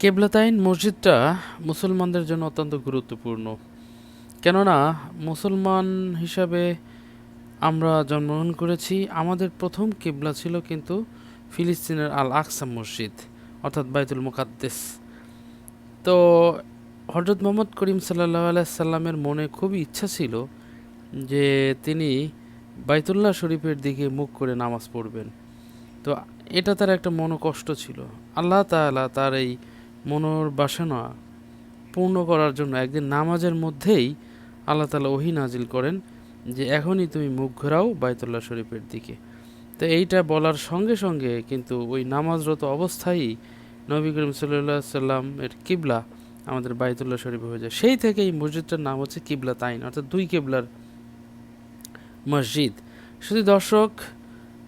কেবলাতাইন মসজিদটা মুসলমানদের জন্য অত্যন্ত গুরুত্বপূর্ণ। কেননা মুসলমান হিসাবে আমরা জন্মগ্রহণ করেছি, আমাদের প্রথম কেবলা ছিল কিন্তু ফিলিস্তিনের আল আকসা মসজিদ, অর্থাৎ বাইতুল মুকাদ্দেস। তো হজরত মোহাম্মদ করিম সাল্লাহ আলাইসাল্লামের মনে খুবই ইচ্ছা ছিল যে তিনি বাইতুল্লাহ শরীফের দিকে মুখ করে নামাজ পড়বেন। তো এটা তার একটা মনোকষ্ট ছিল। আল্লাহ তাআলা তার এই মনোর বাসনা পূর্ণ করার জন্য একদিন নামাজের মধ্যেই আল্লাহ তালা ওহি নাজিল করেন যে এখনই তুমি মুখ ঘোরাও বাইতুল্লাহ শরীফের দিকে। তো এইটা বলার সঙ্গে সঙ্গে কিন্তু ওই নামাজরত অবস্থায়ই নবী করিম সাল্লাহ সাল্লাম এর কিবলা আমাদের বাইতুল্লাহ শরীফ হয়ে যায়। সেই থেকে এই মসজিদটার নাম হচ্ছে কিবলা তাইন, অর্থাৎ দুই কিবলার মসজিদ। শুধু দর্শক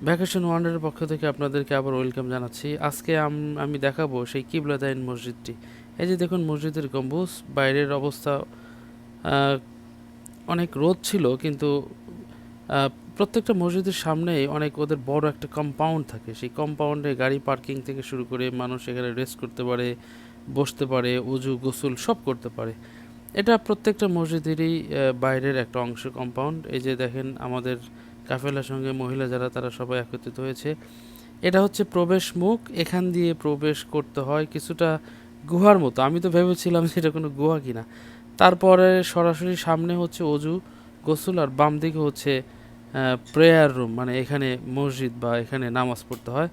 ভ্যাকেশন ওয়ান্ডারের পক্ষ থেকে আপনাদেরকে আবার ওয়েলকাম জানাচ্ছি। আজকে আমি দেখাবো সেই কিবলাদাইন মসজিদটি। এই যে দেখুন মসজিদের গম্বুজ, বাইরের অবস্থা অনেক রোদ ছিল, কিন্তু প্রত্যেকটা মসজিদের সামনেই অনেক ওদের বড় একটা কম্পাউন্ড থাকে। সেই কম্পাউন্ডে গাড়ি পার্কিং থেকে শুরু করে মানুষ এখানে রেস্ট করতে পারে, বসতে পারে, উজু, গোসল সব করতে পারে। এটা প্রত্যেকটা মসজিদেরই বাইরের একটা অংশ কম্পাউন্ড এই যে দেখেন আমাদের কাফেলার সঙ্গে মহিলা যারা, তারা সবাই একত্রিত হয়েছে। এটা হচ্ছে প্রবেশ মুখ, এখান দিয়ে প্রবেশ করতে হয় কিছুটা গুহার মতো। আমি তো ভেবেছিলাম যে এটা কোনো গুহা কিনা। তারপরে সরাসরি সামনে হচ্ছে অজু, গোসল, আর বাম দিকে হচ্ছে প্রেয়ার রুম মানে এখানে মসজিদ বা এখানে নামাজ পড়তে হয়।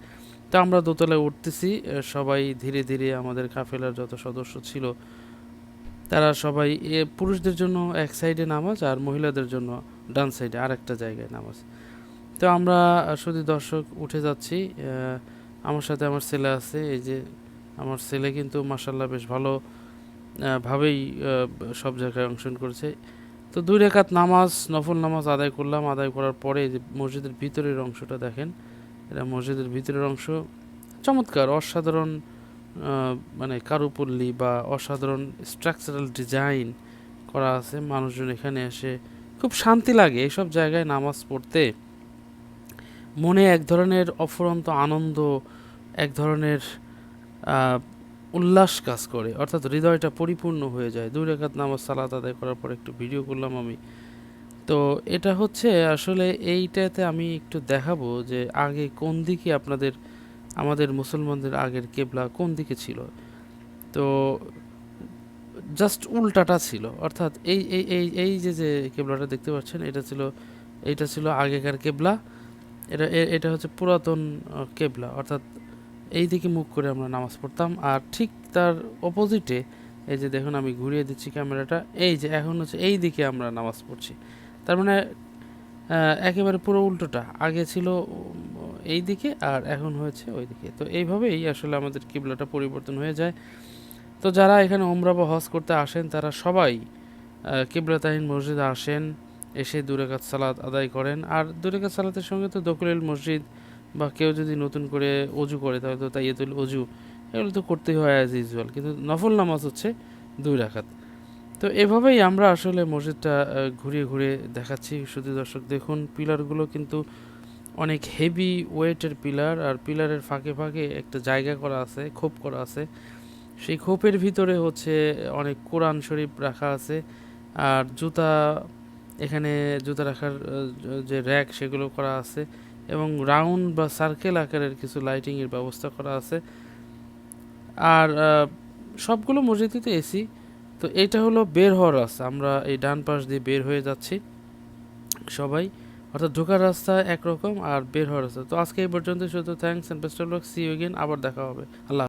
তো আমরা দোতলায় উঠতেছি সবাই ধীরে ধীরে আমাদের কাফেলার যত সদস্য ছিল তারা সবাই, এ পুরুষদের জন্য এক সাইডে নামাজ আর মহিলাদের জন্য ডান সাইডে আরেকটা জায়গায় নামাজ। তো আমরা, শুধু দর্শক উঠে যাচ্ছি আমার সাথে আমার ছেলে আছে, এই যে আমার ছেলে কিন্তু মাসাল্লাহ বেশ ভালো ভাবেই সব জায়গায় অংশগ্রহণ করেছে। তো দুই রেখাত নামাজ, নফল নামাজ আদায় করলাম। আদায় করার পরে যে মসজিদের ভিতরের অংশটা দেখেন, এটা মসজিদের ভিতরের অংশ। চমৎকার, অসাধারণ মানে কারুপল্লী বা অসাধারণ স্ট্রাকচারাল ডিজাইন করা আছে, মানুষজন এখানে এসে খুব শান্তি লাগে। এইসব জায়গায় নামাজ পড়তে মনে এক ধরনের অফুরন্ত আনন্দ, এক ধরনের উল্লাস কাজ করে। অর্থাৎ হৃদয়টা পরিপূর্ণ হয়ে যায়। দুই রেখাত নামাজ সালাত আদায় করার পর একটু ভিডিও করলাম আমি। তো এটা হচ্ছে, আসলে এইটাতে আমি একটু দেখাবো যে আগে কোন দিকে আপনাদের আমাদের মুসলমানদের আগের কেবলা কোন দিকে ছিল? তো জাস্ট উল্টাটা ছিল। অর্থাৎ এই এই এই এই যে যে কেবলাটা দেখতে পাচ্ছেন, এটা ছিল এটা ছিল আগেকার কেবলা। এটা এটা হচ্ছে পুরাতন কেবলা। অর্থাৎ এই দিকে মুখ করে আমরা নামাজ পড়তাম। আর ঠিক তার অপোজিটে এই যে দেখুন আমি ঘুরিয়ে দিচ্ছি ক্যামেরাটা, এই যে এখন হচ্ছে এই দিকে আমরা নামাজ পড়ছি। তার মানে একেবারে পুরো উল্টোটা। আগে ছিল এই দিকে আর এখন হয়েছে ওই দিকে। তো এইভাবেই আসলে আমাদের কিবলাটা পরিবর্তন হয়ে যায়। তো যারা এখানে ওমরা বা হজ করতে আসেন, তারা সবাই কিবলাতাহিন মসজিদে আসেন, এসে দুরেকাত সালাত আদায় করেন। আর দুরেকাত সালাতের সঙ্গে তো দখলের মসজিদ বা কেউ যদি নতুন করে অজু করে, তাহলে তো তাইয়াতুল অজু, এগুলো তো করতেই হয় অ্যাজ ইউজুয়াল কিন্তু নফল নামাজ হচ্ছে দুই রাখাত তো এভাবেই আমরা আসলে মসজিদটা ঘুরিয়ে ঘুরিয়ে দেখাচ্ছি। শুধু দর্শক, দেখুন, পিলারগুলো কিন্তু অনেক হেভি ওয়েটের পিলার আর পিলারের ফাঁকে ফাঁকে একটা জায়গা করা আছে, খোপ করা আছে। সেই খোপের ভিতরে হচ্ছে অনেক কোরআন শরীফ রাখা আছে আর জুতা, এখানে জুতা রাখার যে র্যাক সেগুলো করা আছে এবং রাউন্ড বা সার্কেল আকারের কিছু লাইটিংয়ের ব্যবস্থা করা আছে। আর সবগুলো মসজিদই তো এসি। তো এটা হলো বের হওয়ার রাস্তা। আমরা এই ডান পাশ দিয়ে বের হয়ে যাচ্ছি সবাই। অর্থাৎ ঢোকার রাস্তা একরকম আর বের হওয়ার রাস্তা। তো আজকে এই পর্যন্ত শুধু thanks and best of luck see you আবার দেখা হবে। আল্লাহ